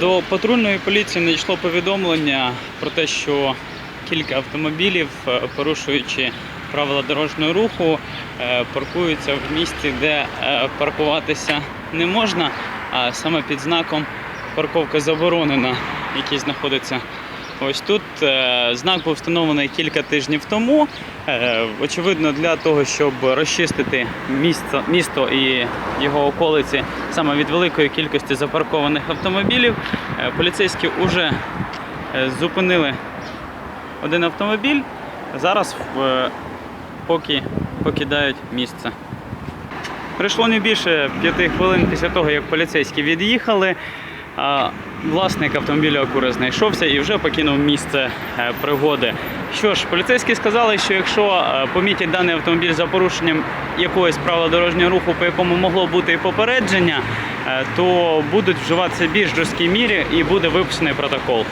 До патрульної поліції надійшло повідомлення про те, що кілька автомобілів, е, порушуючи правила дорожнього руху, е, паркуються в місці, де е, паркуватися не можна, а саме під знаком парковка заборонена, який знаходиться ось тут. Е, Знак був встановлений кілька тижнів тому. Е, Очевидно, для того, щоб розчистити місто, місто і його околиці саме від великої кількості запаркованих автомобілів, е, поліцейські вже зупинили один автомобіль. Зараз поки покидають місце. Прийшло не більше п'яти хвилин після того, як поліцейські від'їхали. Власник автомобіля Акура знайшовся і вже покинув місце е, пригоди. Що ж, поліцейські сказали, що якщо е, помітять даний автомобіль за порушенням якогось правила дорожнього руху, по якому могло бути і попередження, е, то будуть вживатися більш жорсткі міри і буде виписаний протокол.